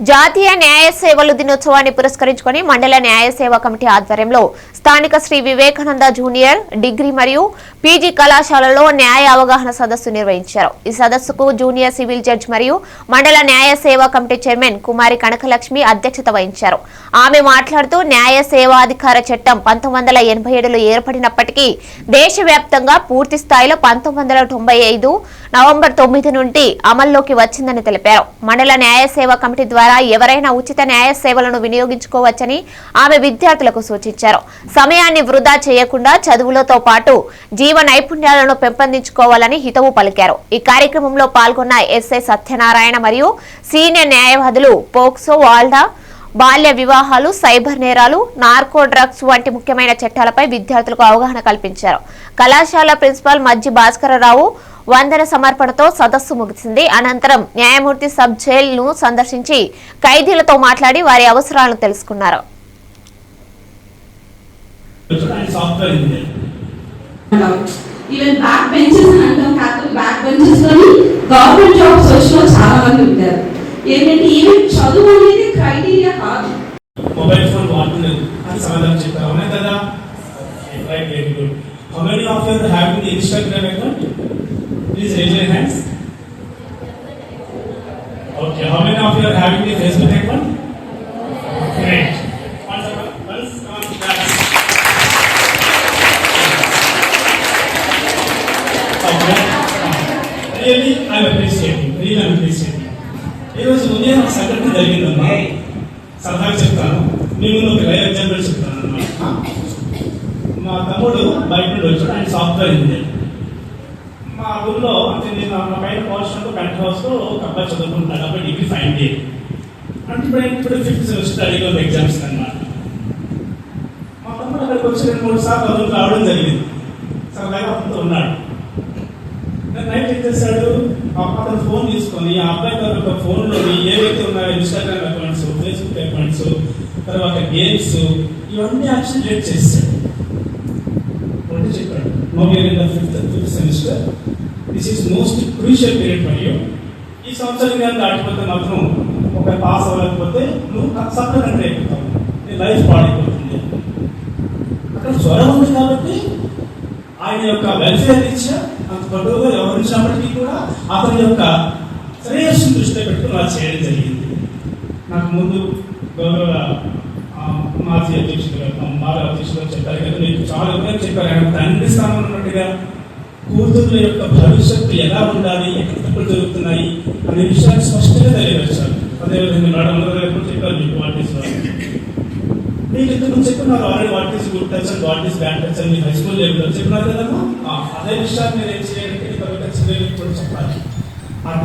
జాతీయ న్యాయ సేవలు దినోత్సవాన్ని పురస్కరించుకొని మండల న్యాయ సేవా కమిటీ ఆధ్వర్యంలో స్థానిక శ్రీ వివేకానంద జూనియర్ డిగ్రీ మరియు పీజీ కళాశాలలో న్యాయ అవగాహన సదస్సు నిర్వహించారు. ఈ సదస్సుకు జూనియర్ సివిల్ జడ్జ్ మరియు మండల న్యాయ సేవా కమిటీ చైర్మన్ కుమారి కనకలక్ష్మి అధ్యక్షత వహించారు. ఆమె మాట్లాడుతూ న్యాయ సేవాధికార చట్టం పంతొమ్మిది వందల ఎనభై ఏడులో ఏర్పడినప్పటికీ దేశవ్యాప్తంగా పూర్తి స్థాయిలో పంతొమ్మిది వందల తొంభై ఐదు నవంబర్ తొమ్మిది నుండి అమల్లోకి వచ్చిందని తెలిపారు. మండల న్యాయ సేవ కమిటీ ద్వారా ఎవరైనా ఉచిత న్యాయ సేవలను వినియోగించుకోవచ్చని ఆమె విద్యార్థులకు సూచించారు. సమయాన్ని వృధా చేయకుండా చదువులతో పాటు జీవ నైపుణ్యాలను పెంపొందించుకోవాలని హితవు పలికారు. ఈ కార్యక్రమంలో పాల్గొన్న ఎస్ఐ సత్యనారాయణ మరియు సీనియర్ న్యాయవాదులు పోక్సో వాల్డా బాల్య వివాహాలు సైబర్ నేరాలు నార్కో డ్రగ్స్ వంటి ముఖ్యమైన చట్టాలపై విద్యార్థులకు అవగాహన కల్పించారు. కళాశాల ప్రిన్సిపాల్ మజ్జి భాస్కరరావు వందన సమర్పణతో సదస్సు ముగిసింది. అనంతరం న్యాయమూర్తి సబ్ జైల్ను సందర్శించి ఖైదీలతో మాట్లాడి వారి అవసరాలను తెలుసుకున్నారు. And software engineer. Even back benches అని అంటాం కాకపోతే బ్యాక్ బెంచెస్లోని గవర్నమెంట్ జాబ్స్ వచ్చిన చాలా మంది ఉంటారు. ఏంటంటే ఈవెన్ చదువు అనేది క్రైటీరియా కాదు. మొబైల్ ఫోన్ వాడుతున్నారు. అని సమాధానం చెప్పారు అవునా కదా? Right very good how many of you are having the Instagram account please raise your hands okay how many of you are having the Facebook account great once once on class really I appreciate real appreciate ఈరోజు ఉదయం ఒక సంఘటన జరిగిందమ్మా సరదాగా చెప్తాను మీ ముందు ఒక live example చెప్తాను అన్నమాట మా తమ్ముడు బయట నుండి వచ్చాడు ఆయన సాఫ్ట్వేర్ ఇంజనీర్ మా ఊర్లో అంటే నేను మా పైన పోర్షన్లో పెంట్ హౌస్లో ఒక అబ్బాయి చదువుకుంటున్నాడు అబ్బాయి డిగ్రీ ఫైనల్ ఇయర్. అంటే ఇప్పుడు ఇప్పుడు ఫిఫ్త్ సెమిస్టర్ స్టడీలో ఎగ్జామ్స్ అనమాట మా తమ్ముడు అక్కడికి వచ్చి రెండు మూడు సార్లు చదువుకు రావడం జరిగింది. సరదాగా అతను ఉన్నాడు. నైట్ ఏం చేశాడు? అతను ఫోన్ తీసుకొని ఆ అబ్బాయి తర్వాత ఫోన్లో ఏవైతే ఉన్నాయో ఇన్స్టాగ్రామ్ అకౌంట్స్ ఫేస్బుక్ అకౌంట్స్ తర్వాత గేమ్స్ ఇవన్నీ యాక్సిడెంట్ చేశాడు ఒకటి చెప్పాడు in the fifth fifth semester this is most crucial period for you ఈ సంవత్సరం కానీ దాటిపోతే మాత్రం ఒక పాస్ అవ్వలేకపోతే నువ్వు సప్లిమెంట్ అయిపోతావు నీ లైఫ్ పాడైపోతుంది. అక్కడ జ్వరం ఉంది కాబట్టి ఆయన యొక్క వెల్ఫేర్ రీత్యా అంత పట్టుగా వ్యవహరించినప్పటికీ కూడా అతని యొక్క శ్రేయస్సును దృష్టిలో పెట్టుకుని అలా చేయడం జరిగింది. నాకు ముందు గౌరవ ఆ, మాజీ అధ్యక్షుడు గారు, మాజీ అధ్యక్షుడు చెప్పారు కదా మీకు చాలా వివరంగా చెప్పారు. ఆయన తండ్రి స్థానం ఉన్నట్టుగా కూతుర్ల యొక్క భవిష్యత్తు ఎలా ఉండాలి ఎక్కడ తప్పులు జరుగుతున్నాయి అనే విషయాన్ని స్పష్టంగా తెలియవచ్చారు అదేవిధంగా మేడం అందరూ ఎప్పుడు చెప్పారు మీకు వాటి మీకు ఇంతకు ముందు చెప్పున్నారు already what is good touch and what is bad touch అని హై స్కూల్ లెవెల్లో చెప్పినారు కదా అదే విషయాన్ని నేను ఏం చేయాలంటే ఇంకా చెప్పాలి.